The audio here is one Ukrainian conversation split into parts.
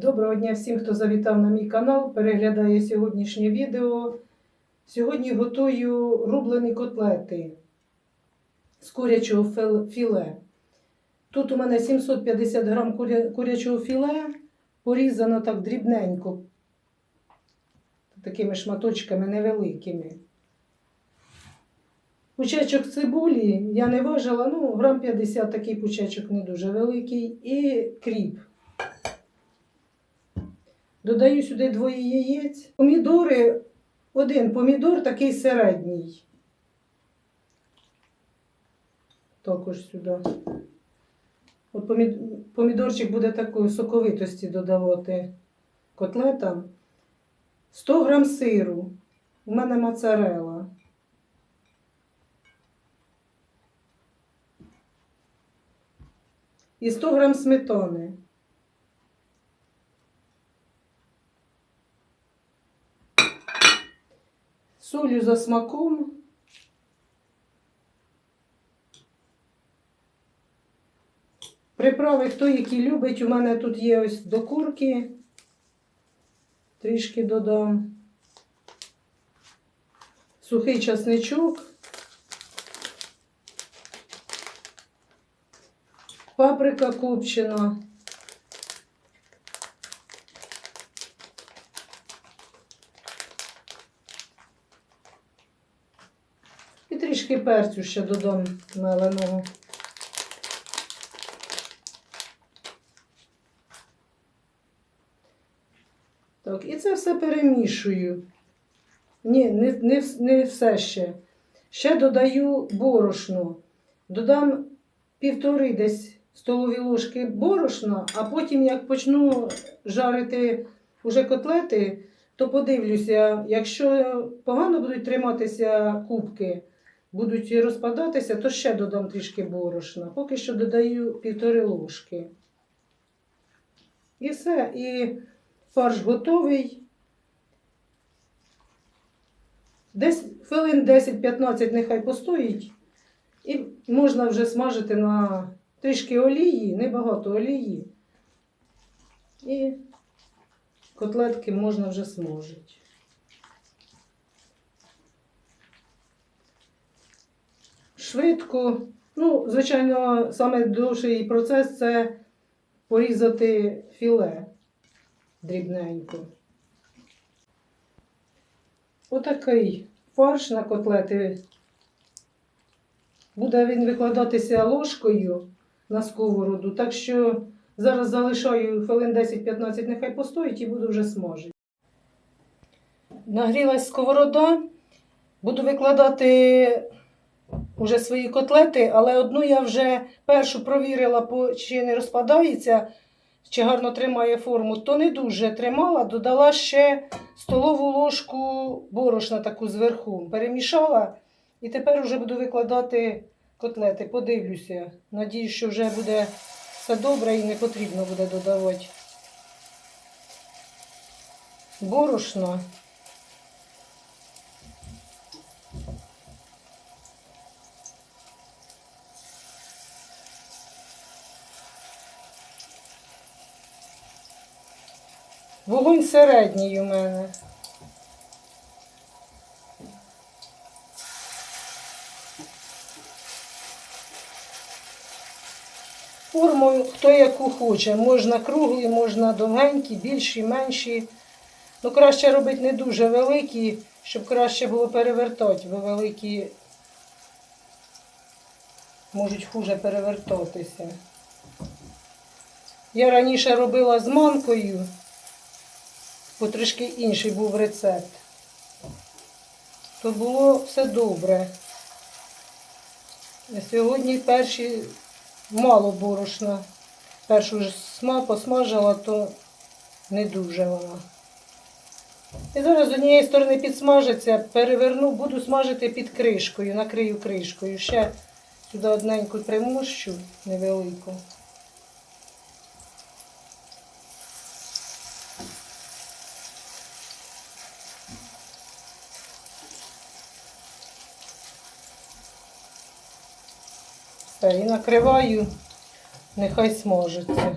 Доброго дня всім, хто завітав на мій канал, переглядає сьогоднішнє відео. Сьогодні готую рублені котлети з курячого філе. Тут у мене 750 грам курячого філе, порізано так дрібненько, такими шматочками невеликими. Пучечок цибулі я не важила, ну, грам 50 такий пучечок не дуже великий. І кріп. Додаю сюди двоє яєць. Помідори, один помідор такий середній. Також сюди. От помідорчик буде такої соковитості додавати котлетам. 100 грам сиру. У мене моцарела. І 100 грам сметани. Солю за смаком. Приправи, хто які любить, у мене тут є ось до курки. Трішки додам. Сухий часничок. Паприка копчена. І трішки перцю ще додам меленого. Так, і це все перемішую. Ні, не, не, не все ще. Ще додаю борошно. Додам півтори десь столові ложки борошна, а потім, як почну жарити уже котлети, то подивлюся, якщо погано будуть триматися кубки, будуть розпадатися, то ще додам трішки борошна. Поки що додаю півтори ложки. І все. І фарш готовий. Десь хвилин 10-15 нехай постоїть. І можна вже смажити на трішки олії, небагато олії. І котлетки можна вже смажити. Швидко. Ну, звичайно, саме довший процес це порізати філе дрібненько. Отакий фарш на котлети. Буде він викладатися ложкою на сковороду, так що зараз залишаю хвилин 10-15, нехай постоїть і буду вже смажити. Нагрілась сковорода, буду викладати уже свої котлети, але одну я вже першу провірила, чи не розпадається, чи гарно тримає форму, то не дуже тримала, додала ще столову ложку борошна таку зверху. Перемішала і тепер вже буду викладати котлети. Подивлюся. Надіюсь, що вже буде все добре і не потрібно буде додавати борошна. Вогонь середній у мене. Форму хто яку хоче. Можна круглі, можна довгенькі, більші, менші. Ну, краще робити не дуже великі, щоб краще було перевертати, бо великі можуть хуже перевертатися. Я раніше робила з манкою, бо трішки інший був рецепт. То було все добре. Сьогодні перші мало борошна. Першу ж сма посмажила, то не дуже вона. І зараз з однієї сторони підсмажиться, переверну, буду смажити під кришкою, накрию кришкою. Ще сюди одненьку примощу невелику. Все, і накриваю, нехай смажиться.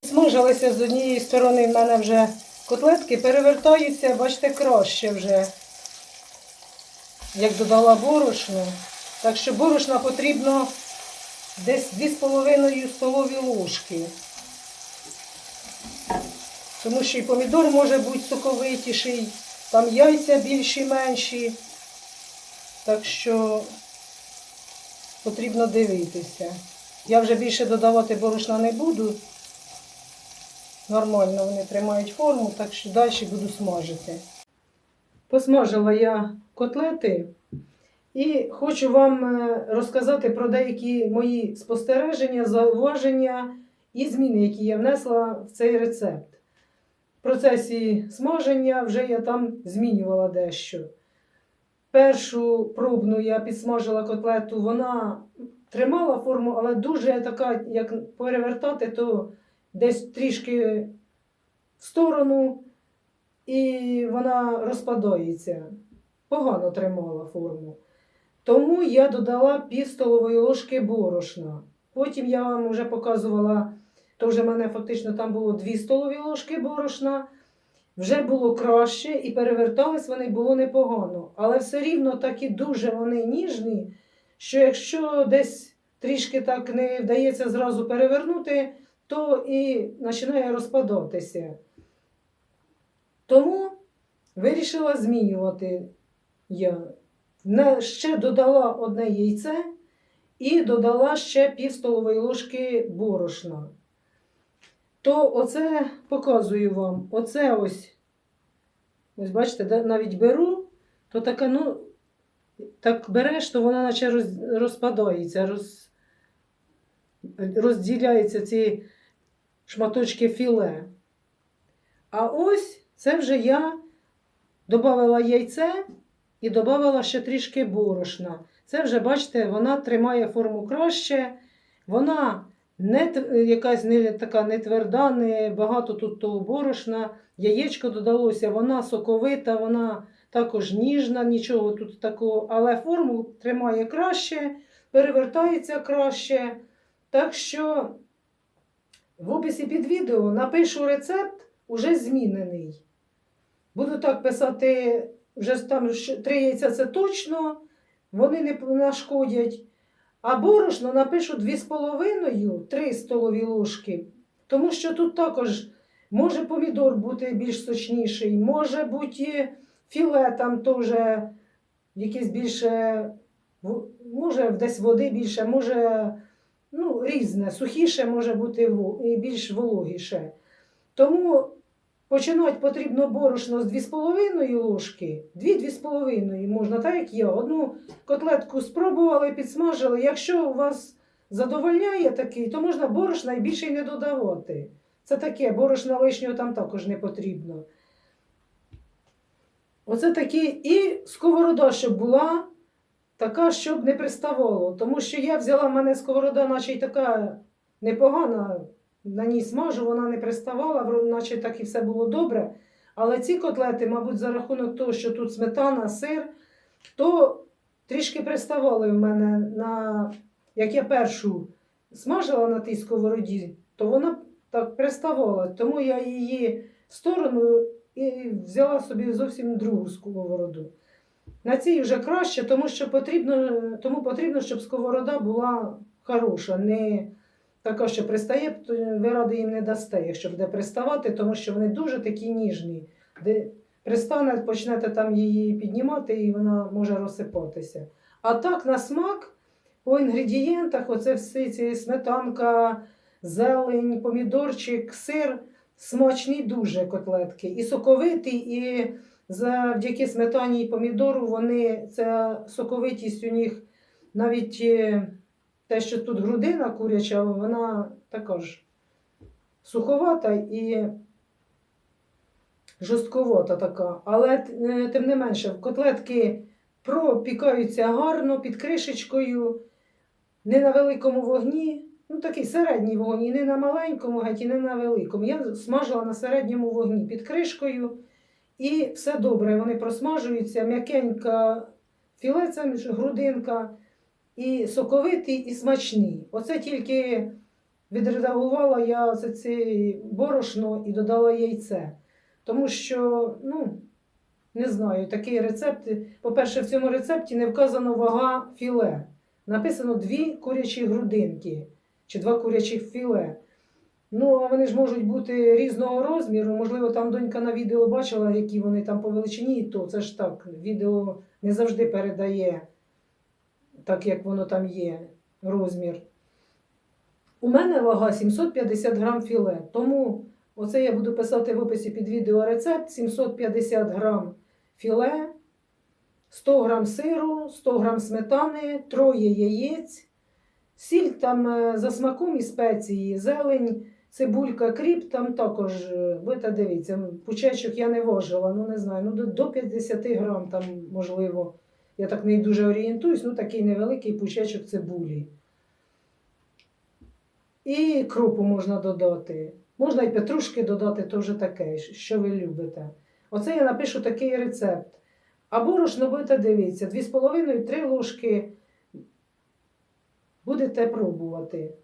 Підсмажилися з однієї сторони в мене вже котлетки, перевертаються, бачите, краще вже, як додала борошно. Так що борошна потрібно десь 2,5 столові ложки. Тому що і помідор може бути соковитіший, там яйця більші, менші. Так що потрібно дивитися. Я вже більше додавати борошна не буду. Нормально вони тримають форму, так що далі буду смажити. Посмажила я котлети і хочу вам е, розказати про деякі мої спостереження, зауваження і зміни, які я внесла в цей рецепт. В процесі смаження вже я там змінювала дещо. Першу пробну я підсмажила котлету, вона тримала форму, але дуже така, як перевертати, то десь трішки в сторону, і вона розпадається. Погано тримала форму. Тому я додала пів столової ложки борошна. Потім я вам вже показувала, то вже в мене фактично там було 2 столові ложки борошна. Вже було краще і перевертались вони було непогано. Але все рівно такі дуже вони ніжні, що якщо десь трішки так не вдається зразу перевернути, то і починає розпадатися. Тому вирішила змінювати я. Ще додала одне яйце і додала ще пів столової ложки борошна. То оце показую вам. Оце ось. Ось бачите, навіть беру, то таке, ну, так береш, то вона наче роз, розпадається, роз, розділяються ці шматочки філе. А ось це вже я додала яйце і додала ще трішки борошна. Це вже, бачите, вона тримає форму краще. Вона не якась не така не тверда, не багато тут того борошна. Яєчко додалося, вона соковита, вона також ніжна, нічого тут такого, але форму тримає краще, перевертається краще. Так що в описі під відео напишу рецепт уже змінений. Буду так писати, вже там три яйця це точно, вони не нашкодять. А борошно напишу 2,5-3 столові ложки, тому що тут також може помідор бути більш сочніший, може бути філе там теж якесь більше, може десь води більше, може ну, різне, сухіше може бути і більш вологіше. Тому починати потрібно борошно з 2,5 ложки, 2-2,5 можна, так як я. Одну котлетку спробували, підсмажили. Якщо у вас задовольняє такий, то можна борошна і більше й не додавати. Це таке, борошна лишнього там також не потрібно. Оце такі. І сковорода, щоб була така, щоб не приставало. Тому що я взяла, в мене сковорода, наче й така непогана, на ній смажу, вона не приставала, наче так і все було добре. Але ці котлети, мабуть, за рахунок того, що тут сметана, сир, то трішки приставали в мене на. Як я першу смажила на тій сковороді, то вона так приставала. Тому я її в сторону і взяла собі зовсім другу сковороду. На цій вже краще, тому що потрібно, тому потрібно, щоб сковорода була хороша, не така, що пристає, то ви ради їм не дасте, якщо буде приставати, тому що вони дуже такі ніжні. Де пристане, почнете там її піднімати, і вона може розсипатися. А так, на смак, по інгредієнтах, оце всі ці сметанка, зелень, помідорчик, сир, смачні дуже котлетки. І соковиті, і завдяки сметані і помідору вони, ця соковитість у них навіть е, те, що тут грудина куряча, вона така ж суховата і жорстковата така. Але е, тим не менше, котлетки пропікаються гарно під кришечкою, не на великому вогні. Ну, такий середній вогонь, і не на маленькому, геть, і не на великому. Я смажила на середньому вогні під кришкою. І все добре, вони просмажуються, м'якенька філе, це грудинка, і соковитий, і смачний. Оце тільки відредагувала я це, це борошно і додала яйце. Тому що, ну, не знаю, такий рецепт. По-перше, в цьому рецепті не вказано вага філе. Написано дві курячі грудинки чи два курячих філе. Ну, а вони ж можуть бути різного розміру. Можливо, там донька на відео бачила, які вони там по величині, і то це ж так. Відео не завжди передає так, як воно там є, розмір. У мене вага 750 грам філе. Тому оце я буду писати в описі під відео рецепт: 750 грам філе, 100 грам сиру, 100 грам сметани, троє яєць, сіль там е, за смаком і спеції, зелень, цибулька, кріп, там також, е, ви та дивіться, пучечок я не важила, ну не знаю, ну до 50 грам там, можливо. Я так не дуже орієнтуюсь, ну такий невеликий пучечок цибулі. І крупу можна додати. Можна і петрушки додати, то вже таке, що ви любите. Оце я напишу такий рецепт. А борошно будете дивіться, 2,5-3 ложки будете пробувати.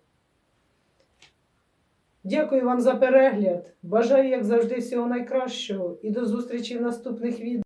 Дякую вам за перегляд. Бажаю, як завжди, всього найкращого і до зустрічі в наступних відео.